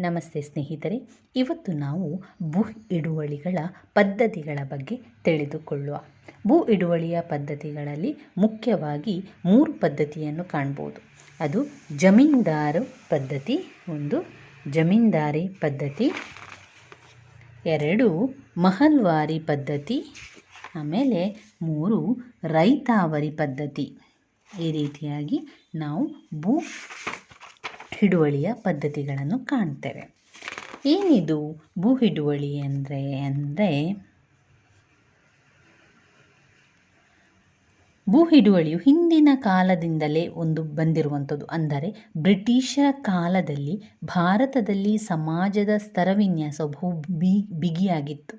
ನಮಸ್ತೆ ಸ್ನೇಹಿತರೆ. ಇವತ್ತು ನಾವು ಭೂ ಹಿಡುವಳಿಗಳ ಪದ್ಧತಿಗಳ ಬಗ್ಗೆ ತಿಳಿದುಕೊಳ್ಳುವ. ಭೂ ಹಿಡುವಳಿಯ ಪದ್ಧತಿಗಳಲ್ಲಿ ಮುಖ್ಯವಾಗಿ ಮೂರು ಪದ್ಧತಿಯನ್ನು ಕಾಣ್ಬೋದು. ಅದು ಜಮೀನ್ದಾರು ಪದ್ಧತಿ, ಒಂದು ಜಮೀನ್ದಾರಿ ಪದ್ಧತಿ, ಎರಡು ಮಹಲ್ವಾರಿ ಪದ್ಧತಿ, ಆಮೇಲೆ ಮೂರು ರೈತಾವರಿ ಪದ್ಧತಿ. ಈ ರೀತಿಯಾಗಿ ನಾವು ಭೂ ಹಿಡುವಳಿಯ ಪದ್ಧತಿಗಳನ್ನು ಕಾಣ್ತೇವೆ. ಏನಿದು ಭೂ ಹಿಡುವಳಿ ಅಂದರೆ ಅಂದರೆ ಭೂ ಹಿಡುವಳಿಯು ಹಿಂದಿನ ಕಾಲದಿಂದಲೇ ಒಂದು ಬಂದಿರುವಂಥದ್ದು. ಅಂದರೆ ಬ್ರಿಟಿಷರ ಕಾಲದಲ್ಲಿ ಭಾರತದಲ್ಲಿ ಸಮಾಜದ ಸ್ತರವಿನ್ಯಾಸ ಬಹು ಬಿ, ಬಿಗಿಯಾಗಿತ್ತು.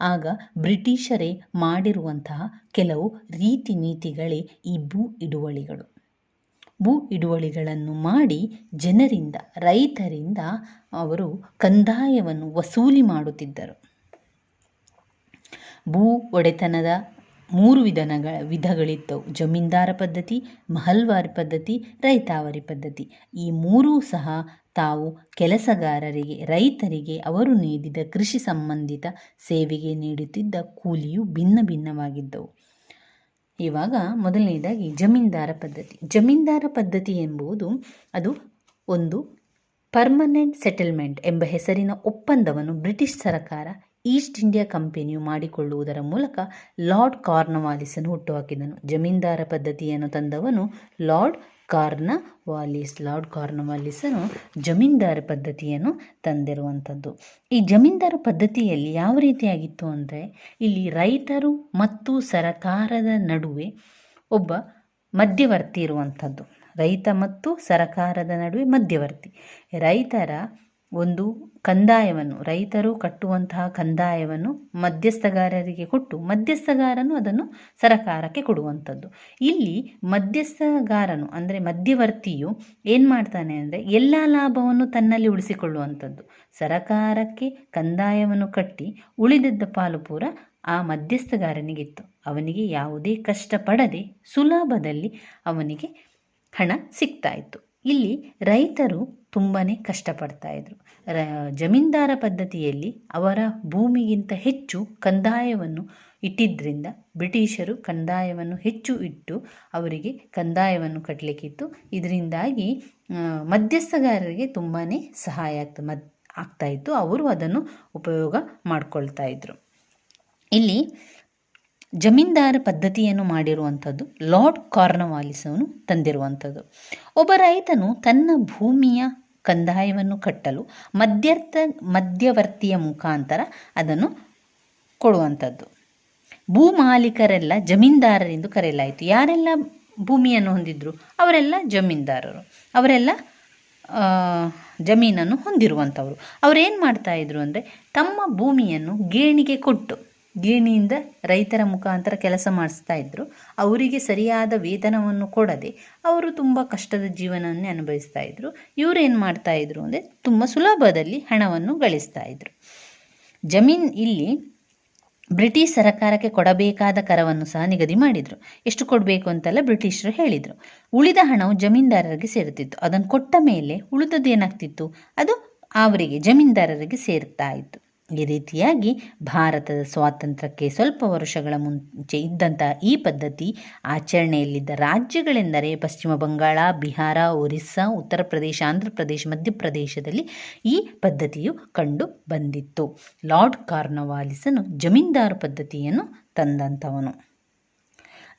ಆಗ ಬ್ರಿಟಿಷರೇ ಮಾಡಿರುವಂತಹ ಕೆಲವು ರೀತಿ ನೀತಿಗಳೇ ಈ ಭೂ ಹಿಡುವಳಿಗಳು. ಭೂ ಹಿಡುವಳಿಗಳನ್ನು ಮಾಡಿ ಜನರಿಂದ, ರೈತರಿಂದ ಅವರು ಕಂದಾಯವನ್ನು ವಸೂಲಿ ಮಾಡುತ್ತಿದ್ದರು. ಭೂ ಒಡೆತನದ ಮೂರು ವಿಧಾನಗಳ ವಿಧಗಳಿದ್ದವು. ಜಮೀನ್ದಾರ ಪದ್ಧತಿ, ಮಹಲ್ವಾರಿ ಪದ್ಧತಿ, ರೈತಾವರಿ ಪದ್ಧತಿ. ಈ ಮೂರೂ ಸಹ ತಾವು ಕೆಲಸಗಾರರಿಗೆ, ರೈತರಿಗೆ ಅವರು ನೀಡಿದ ಕೃಷಿ ಸಂಬಂಧಿತ ಸೇವೆಗೆ ನೀಡುತ್ತಿದ್ದ ಕೂಲಿಯು ಭಿನ್ನ ಭಿನ್ನವಾಗಿದ್ದವು. ಇವಾಗ ಮೊದಲನೇದಾಗಿ ಜಮೀನ್ದಾರ ಪದ್ಧತಿ. ಜಮೀನ್ದಾರ ಪದ್ಧತಿ ಎಂಬುದು ಅದು ಒಂದು ಪರ್ಮನೆಂಟ್ ಸೆಟಲ್ಮೆಂಟ್ ಎಂಬ ಹೆಸರಿನ ಒಪ್ಪಂದವನ್ನು ಬ್ರಿಟಿಷ್ ಸರ್ಕಾರ ಈಸ್ಟ್ ಇಂಡಿಯಾ ಕಂಪನಿಯು ಮಾಡಿಕೊಳ್ಳುವುದರ ಮೂಲಕ ಲಾರ್ಡ್ ಕಾರ್ನವಾಲಿಸನ್ನು ಹುಟ್ಟುಹಾಕಿದನು. ಜಮೀನ್ದಾರ ಪದ್ಧತಿಯನ್ನು ತಂದವನು ಲಾರ್ಡ್ ಕಾರ್ನವಾಲಿಸ್ ಲಾರ್ಡ್ ಕಾರ್ನವಾಲಿಸನು ಜಮೀನ್ದಾರ ಪದ್ಧತಿಯನ್ನು ತಂದಿರುವಂಥದ್ದು. ಈ ಜಮೀನ್ದಾರ ಪದ್ಧತಿಯಲ್ಲಿ ಯಾವ ರೀತಿಯಾಗಿತ್ತು ಅಂದರೆ, ಇಲ್ಲಿ ರೈತರು ಮತ್ತು ಸರಕಾರದ ನಡುವೆ ಒಬ್ಬ ಮಧ್ಯವರ್ತಿ ಇರುವಂಥದ್ದು. ರೈತ ಮತ್ತು ಸರಕಾರದ ನಡುವೆ ಮಧ್ಯವರ್ತಿ. ರೈತರ ಒಂದು ಕಂದಾಯವನ್ನು, ರೈತರು ಕಟ್ಟುವಂತಹ ಕಂದಾಯವನ್ನು ಮಧ್ಯಸ್ಥಗಾರರಿಗೆ ಕೊಟ್ಟು ಮಧ್ಯಸ್ಥಗಾರನು ಅದನ್ನು ಸರಕಾರಕ್ಕೆ ಕೊಡುವಂಥದ್ದು. ಇಲ್ಲಿ ಮಧ್ಯಸ್ಥಗಾರನು ಅಂದರೆ ಮಧ್ಯವರ್ತಿಯು ಏನು ಮಾಡ್ತಾನೆ ಅಂದರೆ ಎಲ್ಲ ಲಾಭವನ್ನು ತನ್ನಲ್ಲಿ ಉಳಿಸಿಕೊಳ್ಳುವಂಥದ್ದು. ಸರಕಾರಕ್ಕೆ ಕಂದಾಯವನ್ನು ಕಟ್ಟಿ ಉಳಿದಿದ್ದ ಪಾಲು ಪೂರ ಆ ಮಧ್ಯಸ್ಥಗಾರನಿಗಿತ್ತು. ಅವನಿಗೆ ಯಾವುದೇ ಕಷ್ಟಪಡದೆ ಸುಲಭದಲ್ಲಿ ಅವನಿಗೆ ಹಣ ಸಿಗ್ತಾ ಇತ್ತು. ಇಲ್ಲಿ ರೈತರು ತುಂಬಾ ಕಷ್ಟಪಡ್ತಾ ಇದ್ರು. ರ, ಜಮೀನ್ದಾರ ಪದ್ಧತಿಯಲ್ಲಿ ಅವರ ಭೂಮಿಗಿಂತ ಹೆಚ್ಚು ಕಂದಾಯವನ್ನು ಇಟ್ಟಿದ್ದರಿಂದ ಬ್ರಿಟಿಷರು ಕಂದಾಯವನ್ನು ಹೆಚ್ಚು ಇಟ್ಟು ಅವರಿಗೆ ಕಂದಾಯವನ್ನು ಕಟ್ಟಲಿಕ್ಕಿತ್ತು ಇದರಿಂದಾಗಿ ಮಧ್ಯಸ್ಥಗಾರರಿಗೆ ತುಂಬಾ ಸಹಾಯ ಆಗ್ತಾ ಮದ್ ಆಗ್ತಾಯಿತ್ತು ಅವರು ಅದನ್ನು ಉಪಯೋಗ ಮಾಡ್ಕೊಳ್ತಾ ಇದ್ರು. ಇಲ್ಲಿ ಜಮೀನ್ದಾರ ಪದ್ಧತಿಯನ್ನು ಮಾಡಿರುವಂಥದ್ದು ಲಾರ್ಡ್ ಕಾರ್ನವಾಲಿಸವನು ತಂದಿರುವಂಥದ್ದು. ಒಬ್ಬ ರೈತನು ತನ್ನ ಭೂಮಿಯ ಕಂದಾಯವನ್ನು ಕಟ್ಟಲು ಮಧ್ಯರ್ಥ ಮಧ್ಯವರ್ತಿಯ ಮುಖಾಂತರ ಅದನ್ನು ಕೊಡುವಂಥದ್ದು. ಭೂ ಮಾಲೀಕರೆಲ್ಲ ಜಮೀನ್ದಾರರೆಂದು ಕರೆಯಲಾಯಿತು. ಯಾರೆಲ್ಲ ಭೂಮಿಯನ್ನು ಹೊಂದಿದ್ರು? ಅವರೆಲ್ಲ ಜಮೀನ್ದಾರರು. ಅವರೆಲ್ಲ ಜಮೀನನ್ನು ಹೊಂದಿರುವಂಥವರು. ಅವರೇನು ಮಾಡ್ತಾಯಿದ್ರು ಅಂದರೆ ತಮ್ಮ ಭೂಮಿಯನ್ನು ಗೇಣಿಗೆ ಕೊಟ್ಟು ಗೇಣಿಯಿಂದ ರೈತರ ಮುಖಾಂತರ ಕೆಲಸ ಮಾಡಿಸ್ತಾ ಇದ್ದರು ಅವರಿಗೆ ಸರಿಯಾದ ವೇತನವನ್ನು ಕೊಡದೆ ಅವರು ತುಂಬ ಕಷ್ಟದ ಜೀವನವನ್ನೇ ಅನುಭವಿಸ್ತಾ ಇದ್ದರು ಇವರೇನು ಮಾಡ್ತಾ ಇದ್ರು ಅಂದರೆ ತುಂಬ ಸುಲಭದಲ್ಲಿ ಹಣವನ್ನು ಗಳಿಸ್ತಾ ಇದ್ರು. ಜಮೀನ್ ಇಲ್ಲಿ ಬ್ರಿಟಿಷ್ ಸರ್ಕಾರಕ್ಕೆ ಕೊಡಬೇಕಾದ ಕರವನ್ನು ಸಹ ನಿಗದಿ ಮಾಡಿದರು. ಎಷ್ಟು ಕೊಡಬೇಕು ಅಂತೆಲ್ಲ ಬ್ರಿಟಿಷರು ಹೇಳಿದರು. ಉಳಿದ ಹಣವು ಜಮೀನ್ದಾರರಿಗೆ ಸೇರುತ್ತಿತ್ತು ಅದನ್ನು ಕೊಟ್ಟ ಮೇಲೆ ಉಳಿದದ್ದು ಏನಾಗ್ತಿತ್ತು? ಅದು ಅವರಿಗೆ, ಜಮೀನ್ದಾರರಿಗೆ ಸೇರ್ತಾ ಇತ್ತು. ಈ ರೀತಿಯಾಗಿ ಭಾರತದ ಸ್ವಾತಂತ್ರ್ಯಕ್ಕೆ ಸ್ವಲ್ಪ ವರ್ಷಗಳ ಮುಂಚೆ ಇದ್ದಂಥ ಈ ಪದ್ಧತಿ ಆಚರಣೆಯಲ್ಲಿದ್ದ ರಾಜ್ಯಗಳೆಂದರೆ ಪಶ್ಚಿಮ ಬಂಗಾಳ, ಬಿಹಾರ, ಒರಿಸ್ಸಾ, ಉತ್ತರ ಪ್ರದೇಶ, ಆಂಧ್ರ ಪ್ರದೇಶ ಮಧ್ಯಪ್ರದೇಶದಲ್ಲಿ ಈ ಪದ್ಧತಿಯು ಕಂಡು ಬಂದಿತ್ತು. ಲಾರ್ಡ್ ಕಾರ್ನವಾಲಿಸನು ಜಮೀನ್ದಾರ ಪದ್ಧತಿಯನ್ನು ತಂದಂಥವನು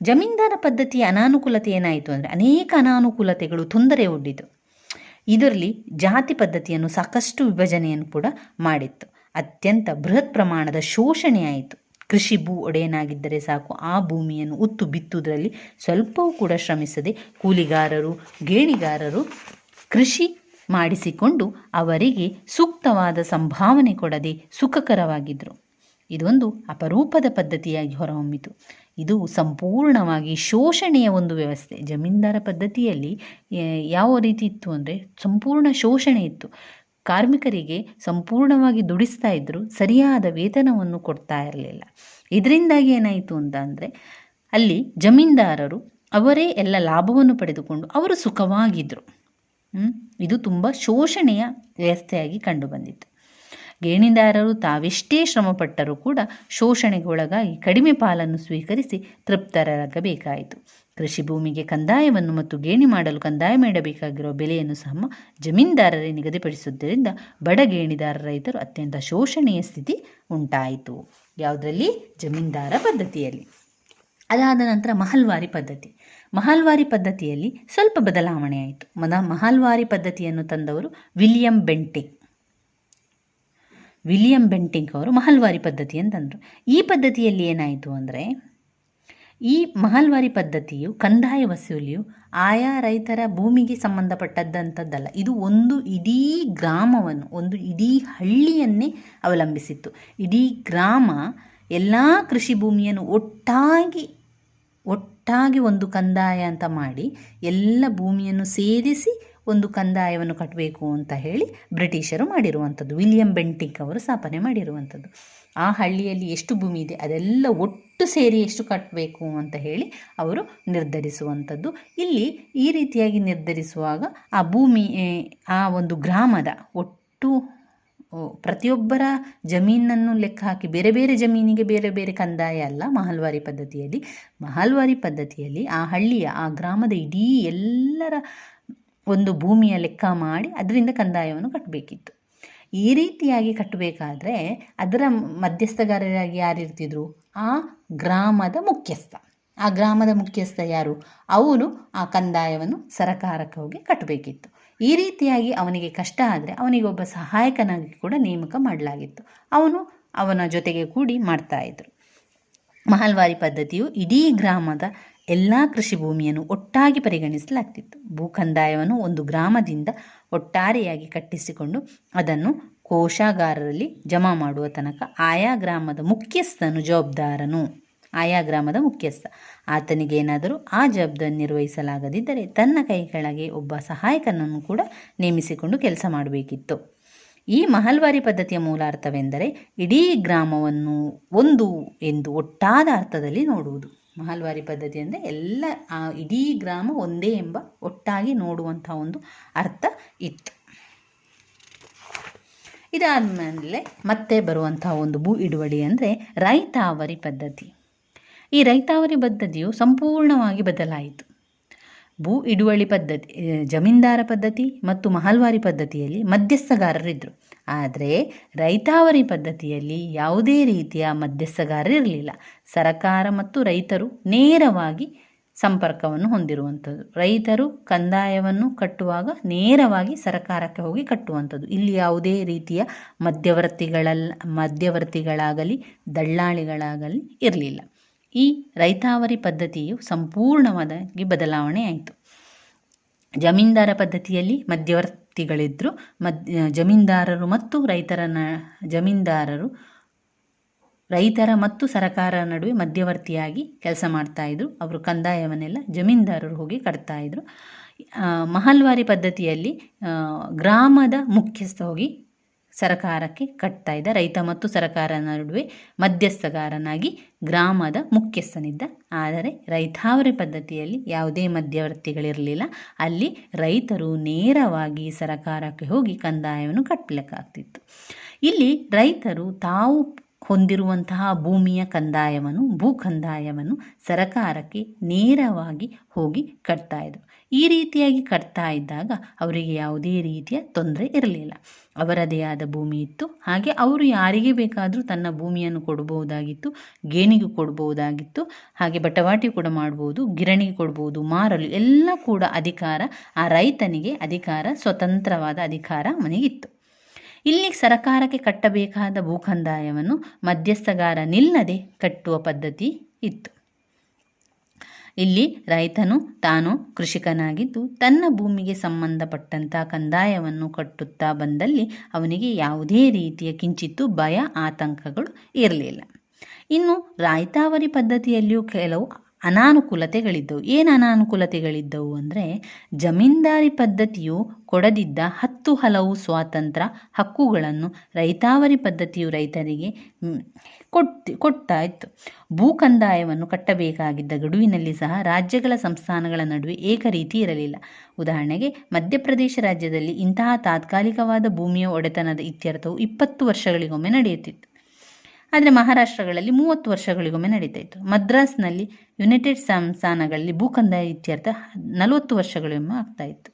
ಜಮೀನ್ದಾರ ಪದ್ಧತಿಯ ಅನಾನುಕೂಲತೆ ಏನಾಯಿತು ಅಂದರೆ ಅನೇಕ ಅನಾನುಕೂಲತೆಗಳು ತೊಂದರೆ ಒಡ್ಡಿತು ಇದರಲ್ಲಿ ಜಾತಿ ಪದ್ಧತಿಯನ್ನು ಸಾಕಷ್ಟು ವಿಭಜನೆಯನ್ನು ಕೂಡ ಮಾಡಿತ್ತು. ಅತ್ಯಂತ ಬೃಹತ್ ಪ್ರಮಾಣದ ಶೋಷಣೆಯಾಯಿತು ಕೃಷಿ ಭೂ ಒಡೆಯನಾಗಿದ್ದರೆ ಸಾಕು. ಆ ಭೂಮಿಯನ್ನು ಉತ್ತು ಬಿತ್ತುವುದರಲ್ಲಿ ಸ್ವಲ್ಪವೂ ಕೂಡ ಶ್ರಮಿಸದೆ ಕೂಲಿಗಾರರು, ಗೇಣಿಗಾರರು ಕೃಷಿ ಮಾಡಿಸಿಕೊಂಡು ಅವರಿಗೆ ಸೂಕ್ತವಾದ ಸಂಭಾವನೆ ಕೊಡದೆ ಸುಖಕರವಾಗಿದ್ದರು ಇದೊಂದು ಅಪರೂಪದ ಪದ್ಧತಿಯಾಗಿ ಹೊರಹೊಮ್ಮಿತು. ಇದು ಸಂಪೂರ್ಣವಾಗಿ ಶೋಷಣೆಯ ಒಂದು ವ್ಯವಸ್ಥೆ. ಜಮೀನ್ದಾರ ಪದ್ಧತಿಯಲ್ಲಿ ಯಾವ ರೀತಿ ಇತ್ತು ಅಂದರೆ ಸಂಪೂರ್ಣ ಶೋಷಣೆ ಇತ್ತು. ಕಾರ್ಮಿಕರಿಗೆ ಸಂಪೂರ್ಣವಾಗಿ ದುಡಿಸ್ತಾ ಇದ್ದರು ಸರಿಯಾದ ವೇತನವನ್ನು ಕೊಡ್ತಾ ಇರಲಿಲ್ಲ. ಇದರಿಂದಾಗಿ ಏನಾಯಿತು ಅಂತ ಅಂದರೆ, ಅಲ್ಲಿ ಜಮೀನ್ದಾರರು ಅವರೇ ಎಲ್ಲ ಲಾಭವನ್ನು ಪಡೆದುಕೊಂಡು ಅವರು ಸುಖವಾಗಿದ್ದರು ಇದು ತುಂಬ ಶೋಷಣೆಯ ವ್ಯವಸ್ಥೆಯಾಗಿ ಕಂಡುಬಂದಿತ್ತು ಗೇಣಿದಾರರು ತಾವೆಷ್ಟೇ ಶ್ರಮಪಟ್ಟರೂ ಕೂಡ ಶೋಷಣೆಗೆ ಒಳಗಾಗಿ ಕಡಿಮೆ ಪಾಲನ್ನು ಸ್ವೀಕರಿಸಿ ತೃಪ್ತರಾಗಬೇಕಾಯಿತು. ಕೃಷಿ ಭೂಮಿಗೆ ಕಂದಾಯವನ್ನು ಮತ್ತು ಗೇಣಿ ಮಾಡಲು ಕಂದಾಯ ಮಾಡಬೇಕಾಗಿರುವ ಬೆಲೆಯನ್ನು ಸಹ ಜಮೀನ್ದಾರರೇ ನಿಗದಿಪಡಿಸುವುದರಿಂದ ಬಡ ಗೇಣಿದಾರ ರೈತರು ಅತ್ಯಂತ ಶೋಷಣೆಯ ಸ್ಥಿತಿ ಉಂಟಾಯಿತು. ಯಾವುದರಲ್ಲಿ? ಜಮೀನ್ದಾರ ಪದ್ಧತಿಯಲ್ಲಿ. ಅದಾದ ನಂತರ ಮಹಲ್ವಾರಿ ಪದ್ಧತಿ. ಮಹಲ್ವಾರಿ ಪದ್ಧತಿಯಲ್ಲಿ ಸ್ವಲ್ಪ ಬದಲಾವಣೆ ಆಯಿತು ಮದ ಮಹಲ್ವಾರಿ ಪದ್ಧತಿಯನ್ನು ತಂದವರು ವಿಲಿಯಂ ಬೆಂಟಿಂಗ್ ವಿಲಿಯಂ ಬೆಂಟಿಂಗ್ ಅವರು ಮಹಲ್ವಾರಿ ಪದ್ಧತಿ ಅಂತಂದರು. ಈ ಪದ್ಧತಿಯಲ್ಲಿ ಏನಾಯಿತು ಅಂದರೆ, ಈ ಮಹಲ್ವಾರಿ ಪದ್ಧತಿಯು ಕಂದಾಯ ವಸೂಲಿಯು ಆಯಾ ರೈತರ ಭೂಮಿಗೆ ಸಂಬಂಧಪಟ್ಟದ್ದಂಥದ್ದಲ್ಲ ಇದು ಒಂದು ಇಡೀ ಗ್ರಾಮವನ್ನು, ಒಂದು ಇಡೀ ಹಳ್ಳಿಯನ್ನೇ ಅವಲಂಬಿಸಿತ್ತು. ಇಡೀ ಗ್ರಾಮ ಎಲ್ಲ ಕೃಷಿ ಭೂಮಿಯನ್ನು ಒಟ್ಟಾಗಿ ಒಟ್ಟಾಗಿ ಒಂದು ಕಂದಾಯ ಅಂತ ಮಾಡಿ ಎಲ್ಲ ಭೂಮಿಯನ್ನು ಸೇರಿಸಿ ಒಂದು ಕಂದಾಯವನ್ನು ಕಟ್ಟಬೇಕು ಅಂತ ಹೇಳಿ ಬ್ರಿಟಿಷರು ಮಾಡಿರುವಂಥದ್ದು. ವಿಲಿಯಂ ಬೆಂಟಿಂಗ್ ಅವರು ಸ್ಥಾಪನೆ ಮಾಡಿರುವಂಥದ್ದು. ಆ ಹಳ್ಳಿಯಲ್ಲಿ ಎಷ್ಟು ಭೂಮಿ ಇದೆ, ಅದೆಲ್ಲ ಒಟ್ಟು ಸೇರಿ ಎಷ್ಟು ಕಟ್ಟಬೇಕು ಅಂತ ಹೇಳಿ ಅವರು ನಿರ್ಧರಿಸುವಂಥದ್ದು. ಇಲ್ಲಿ ಈ ರೀತಿಯಾಗಿ ನಿರ್ಧರಿಸುವಾಗ ಆ ಭೂಮಿ ಆ ಒಂದು ಗ್ರಾಮದ ಒಟ್ಟು ಪ್ರತಿಯೊಬ್ಬರ ಜಮೀನನ್ನು ಲೆಕ್ಕ ಹಾಕಿ, ಬೇರೆ ಬೇರೆ ಜಮೀನಿಗೆ ಬೇರೆ ಬೇರೆ ಕಂದಾಯ ಅಲ್ಲ, ಮಹಲ್ವಾರಿ ಪದ್ಧತಿಯಲ್ಲಿ. ಮಹಲ್ವಾರಿ ಪದ್ಧತಿಯಲ್ಲಿ ಆ ಹಳ್ಳಿಯ, ಆ ಗ್ರಾಮದ ಇಡೀ ಎಲ್ಲರ ಒಂದು ಭೂಮಿಯ ಲೆಕ್ಕ ಮಾಡಿ ಅದರಿಂದ ಕಂದಾಯವನ್ನು ಕಟ್ಟಬೇಕಿತ್ತು ಈ ರೀತಿಯಾಗಿ ಕಟ್ಟಬೇಕಾದ್ರೆ ಅದರ ಮಧ್ಯಸ್ಥಗಾರರಾಗಿ ಯಾರಿರ್ತಿದ್ರು ಆ ಗ್ರಾಮದ ಮುಖ್ಯಸ್ಥ. ಆ ಗ್ರಾಮದ ಮುಖ್ಯಸ್ಥ ಯಾರು? ಅವನು ಆ ಕಂದಾಯವನ್ನು ಸರಕಾರಕ್ಕೆ ಹೋಗಿ ಕಟ್ಟಬೇಕಿತ್ತು ಈ ರೀತಿಯಾಗಿ ಅವನಿಗೆ ಕಷ್ಟ ಆದರೆ ಅವನಿಗೆ ಒಬ್ಬ ಸಹಾಯಕನಾಗಿ ಕೂಡ ನೇಮಕ ಮಾಡಲಾಗಿತ್ತು. ಅವನು ಅವನ ಜೊತೆಗೆ ಕೂಡಿ ಮಾಡ್ತಾ ಇದ್ರು. ಮಹಲ್ವಾರಿ ಪದ್ಧತಿಯು ಇಡೀ ಗ್ರಾಮದ ಎಲ್ಲ ಕೃಷಿ ಭೂಮಿಯನ್ನು ಒಟ್ಟಾಗಿ ಪರಿಗಣಿಸಲಾಗ್ತಿತ್ತು. ಭೂ ಕಂದಾಯವನ್ನು ಒಂದು ಗ್ರಾಮದಿಂದ ಒಟ್ಟಾರೆಯಾಗಿ ಕಟ್ಟಿಸಿಕೊಂಡು ಅದನ್ನು ಕೋಶಾಗಾರರಲ್ಲಿ ಜಮಾ ಮಾಡುವ ತನಕ ಆಯಾ ಗ್ರಾಮದ ಮುಖ್ಯಸ್ಥನು ಜವಾಬ್ದಾರನು. ಆಯಾ ಗ್ರಾಮದ ಮುಖ್ಯಸ್ಥ. ಆತನಿಗೇನಾದರೂ ಆ ಜವಾಬ್ದಾರಿ ನಿರ್ವಹಿಸಲಾಗದಿದ್ದರೆ ತನ್ನ ಕೈ ಕೆಳಗೆ ಒಬ್ಬ ಸಹಾಯಕನನ್ನು ಕೂಡ ನೇಮಿಸಿಕೊಂಡು ಕೆಲಸ ಮಾಡಬೇಕಿತ್ತು. ಈ ಮಹಲ್ವಾರಿ ಪದ್ಧತಿಯ ಮೂಲ ಅರ್ಥವೆಂದರೆ ಇಡೀ ಗ್ರಾಮವನ್ನು ಒಂದು ಎಂದು ಒಟ್ಟಾದ ಅರ್ಥದಲ್ಲಿ ನೋಡುವುದು. ಮಹಲ್ವಾರಿ ಪದ್ಧತಿ ಅಂದರೆ ಎಲ್ಲ, ಆ ಇಡೀ ಗ್ರಾಮ ಒಂದೇ ಎಂಬ ಒಟ್ಟಾಗಿ ನೋಡುವಂಥ ಒಂದು ಅರ್ಥ ಇತ್ತು. ಇದಾದಮೇಲೆ ಮತ್ತೆ ಬರುವಂಥ ಒಂದು ಭೂ ಇಡುವಳಿ ಅಂದರೆ ರೈತಾವರಿ ಪದ್ಧತಿ. ಈ ರೈತಾವರಿ ಪದ್ಧತಿಯು ಸಂಪೂರ್ಣವಾಗಿ ಬದಲಾಯಿತು. ಭೂ ಇಡುವಳಿ ಪದ್ಧತಿ, ಜಮೀನ್ದಾರ ಪದ್ಧತಿ ಮತ್ತು ಮಹಲ್ವಾರಿ ಪದ್ಧತಿಯಲ್ಲಿ ಮಧ್ಯಸ್ಥಗಾರರಿದ್ದರು ಆದರೆ ರೈತಾವರಿ ಪದ್ಧತಿಯಲ್ಲಿ ಯಾವುದೇ ರೀತಿಯ ಮಧ್ಯಸ್ಥಗಾರರಿರಲಿಲ್ಲ ಸರಕಾರ ಮತ್ತು ರೈತರು ನೇರವಾಗಿ ಸಂಪರ್ಕವನ್ನು ಹೊಂದಿರುವಂಥದ್ದು. ರೈತರು ಕಂದಾಯವನ್ನು ಕಟ್ಟುವಾಗ ನೇರವಾಗಿ ಸರಕಾರಕ್ಕೆ ಹೋಗಿ ಕಟ್ಟುವಂಥದ್ದು. ಇಲ್ಲಿ ಯಾವುದೇ ರೀತಿಯ ಮಧ್ಯವರ್ತಿಗಳಲ್ಲ ಮಧ್ಯವರ್ತಿಗಳಾಗಲಿ, ದಳ್ಳಾಳಿಗಳಾಗಲಿ ಇರಲಿಲ್ಲ. ಈ ರೈತಾವರಿ ಪದ್ಧತಿಯು ಸಂಪೂರ್ಣವಾಗಿ ಬದಲಾವಣೆ ಆಯಿತು. ಜಮೀನ್ದಾರ ಪದ್ಧತಿಯಲ್ಲಿ ಮಧ್ಯವರ್ತಿಗಳಿದ್ದರು ಮದ್, ಜಮೀನ್ದಾರರು ಮತ್ತು ರೈತರ ನ ಜಮೀನ್ದಾರರು, ರೈತರ ಮತ್ತು ಸರಕಾರ ನಡುವೆ ಮಧ್ಯವರ್ತಿಯಾಗಿ ಕೆಲಸ ಮಾಡ್ತಾಯಿದ್ರು ಅವರು ಕಂದಾಯವನ್ನೆಲ್ಲ ಜಮೀನ್ದಾರರು ಹೋಗಿ ಕಟ್ತಾಯಿದ್ರು ಮಹಲ್ವಾರಿ ಪದ್ಧತಿಯಲ್ಲಿ ಗ್ರಾಮದ ಮುಖ್ಯಸ್ಥ ಹೋಗಿ ಸರಕಾರಕ್ಕೆ ಕಟ್ತಾ ಇದ್ದ ರೈತ ಮತ್ತು ಸರಕಾರ ನಡುವೆ ಮಧ್ಯಸ್ಥಗಾರನಾಗಿ ಗ್ರಾಮದ ಮುಖ್ಯಸ್ಥನಿದ್ದ. ಆದರೆ ರೈತಾವರಿ ಪದ್ಧತಿಯಲ್ಲಿ ಯಾವುದೇ ಮಧ್ಯವರ್ತಿಗಳಿರಲಿಲ್ಲ. ಅಲ್ಲಿ ರೈತರು ನೇರವಾಗಿ ಸರಕಾರಕ್ಕೆ ಹೋಗಿ ಕಂದಾಯವನ್ನು ಕಟ್ಟಲಿಕ್ಕಾಗ್ತಿತ್ತು ಇಲ್ಲಿ ರೈತರು ತಾವು ಹೊಂದಿರುವಂತಹ ಭೂಮಿಯ ಕಂದಾಯವನ್ನು ಭೂ ಕಂದಾಯವನ್ನು ಸರಕಾರಕ್ಕೆ ನೇರವಾಗಿ ಹೋಗಿ ಕಟ್ತಾ ಇದ್ರು. ಈ ರೀತಿಯಾಗಿ ಕಟ್ತಾ ಇದ್ದಾಗ ಅವರಿಗೆ ಯಾವುದೇ ರೀತಿಯ ತೊಂದರೆ ಇರಲಿಲ್ಲ. ಅವರದೇ ಆದ ಭೂಮಿ ಇತ್ತು. ಹಾಗೆ ಅವರು ಯಾರಿಗೆ ಬೇಕಾದರೂ ತನ್ನ ಭೂಮಿಯನ್ನು ಕೊಡಬಹುದಾಗಿತ್ತು, ಗೇಣಿಗೂ ಕೊಡಬಹುದಾಗಿತ್ತು. ಹಾಗೆ ಬಟವಾಟಿ ಕೂಡ ಮಾಡ್ಬೋದು, ಗಿರಣಿಗೆ ಕೊಡ್ಬೋದು ಮಾರಲು ಎಲ್ಲ ಕೂಡ ಅಧಿಕಾರ ಆ ರೈತನಿಗೆ ಅಧಿಕಾರ, ಸ್ವತಂತ್ರವಾದ ಅಧಿಕಾರ ಮನೆಗಿತ್ತು. ಇಲ್ಲಿ ಸರಕಾರಕ್ಕೆ ಕಟ್ಟಬೇಕಾದ ಭೂಕಂದಾಯವನ್ನು ಮಧ್ಯಸ್ಥಗಾರ ನಿಲ್ಲದೆ ಕಟ್ಟುವ ಪದ್ಧತಿ ಇತ್ತು. ಇಲ್ಲಿ ರೈತನು ತಾನು ಕೃಷಿಕನಾಗಿದ್ದು ತನ್ನ ಭೂಮಿಗೆ ಸಂಬಂಧಪಟ್ಟಂತಹ ಕಂದಾಯವನ್ನು ಕಟ್ಟುತ್ತಾ ಬಂದಲ್ಲಿ ಅವನಿಗೆ ಯಾವುದೇ ರೀತಿಯ ಕಿಂಚಿತ್ತು ಭಯ, ಆತಂಕಗಳು ಇರಲಿಲ್ಲ. ಇನ್ನು ರಾಯ್ತಾವರಿ ಪದ್ಧತಿಯಲ್ಲಿಯೂ ಕೆಲವು ಅನಾನುಕೂಲತೆಗಳಿದ್ದವು. ಏನು ಅನಾನುಕೂಲತೆಗಳಿದ್ದವು ಅಂದರೆ ಜಮೀನ್ದಾರಿ ಪದ್ಧತಿಯು ಕೊಡದಿದ್ದ ಹತ್ತು ಹಲವು ಸ್ವಾತಂತ್ರ್ಯ ಹಕ್ಕುಗಳನ್ನು ರೈತಾವರಿ ಪದ್ಧತಿಯು ರೈತರಿಗೆ ಕೊಟ್ಟು ಕೊಡ್ತಾ ಇತ್ತು. ಭೂ ಕಂದಾಯವನ್ನು ಕಟ್ಟಬೇಕಾಗಿದ್ದ ಗಡುವಿನಲ್ಲಿ ಸಹ ರಾಜ್ಯಗಳ ಸಂಸ್ಥಾನಗಳ ನಡುವೆ ಏಕ ರೀತಿ ಇರಲಿಲ್ಲ. ಉದಾಹರಣೆಗೆ ಮಧ್ಯಪ್ರದೇಶ ರಾಜ್ಯದಲ್ಲಿ ಇಂತಹ ತಾತ್ಕಾಲಿಕವಾದ ಭೂಮಿಯ ಒಡೆತನದ ಇತ್ಯರ್ಥವು ಇಪ್ಪತ್ತು ವರ್ಷಗಳಿಗೊಮ್ಮೆ ನಡೆಯುತ್ತಿತ್ತು. ಆದರೆ ಮಹಾರಾಷ್ಟ್ರಗಳಲ್ಲಿ ಮೂವತ್ತು ವರ್ಷಗಳಿಗೊಮ್ಮೆ ನಡೀತಾ ಇತ್ತು. ಮದ್ರಾಸ್ನಲ್ಲಿ ಯುನೈಟೆಡ್ ಸಂಸ್ಥಾನಗಳಲ್ಲಿ ಭೂಕಂದ ಇತ್ಯರ್ಥ ನಲವತ್ತು ವರ್ಷಗಳಿಗೊಮ್ಮೆ ಆಗ್ತಾ ಇತ್ತು.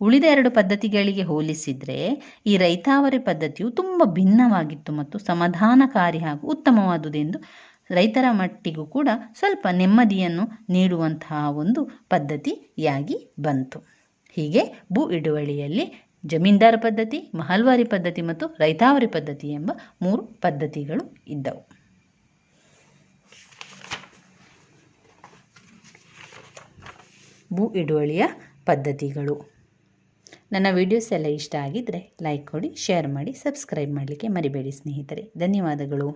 ಉಳಿದ ಎರಡು ಪದ್ಧತಿಗಳಿಗೆ ಹೋಲಿಸಿದರೆ ಈ ರೈತಾವರಿ ಪದ್ಧತಿಯು ತುಂಬ ಭಿನ್ನವಾಗಿತ್ತು ಮತ್ತು ಸಮಾಧಾನಕಾರಿ ಹಾಗೂ ಉತ್ತಮವಾದುದೆಂದು ರೈತರ ಮಟ್ಟಿಗೂ ಕೂಡ ಸ್ವಲ್ಪ ನೆಮ್ಮದಿಯನ್ನು ನೀಡುವಂತಹ ಒಂದು ಪದ್ಧತಿಯಾಗಿ ಬಂತು. ಹೀಗೆ ಭೂ ಹಿಡುವಳಿಯಲ್ಲಿ ಜಮೀನ್ದಾರ ಪದ್ಧತಿ, ಮಹಲ್ವಾರಿ ಪದ್ಧತಿ ಮತ್ತು ರೈತಾವರಿ ಪದ್ಧತಿ ಎಂಬ ಮೂರು ಪದ್ಧತಿಗಳು ಇದ್ದವು. ಭೂ ಹಿಡುವಳಿಯ ಪದ್ಧತಿಗಳು. ನನ್ನ ವಿಡಿಯೋಸ್ ಎಲ್ಲ ಇಷ್ಟ ಆಗಿದ್ದರೆ ಲೈಕ್ ಕೊಡಿ ಶೇರ್ ಮಾಡಿ ಸಬ್ಸ್ಕ್ರೈಬ್ ಮಾಡಲಿಕ್ಕೆ ಮರಿಬೇಡಿ ಸ್ನೇಹಿತರೆ. ಧನ್ಯವಾದಗಳು.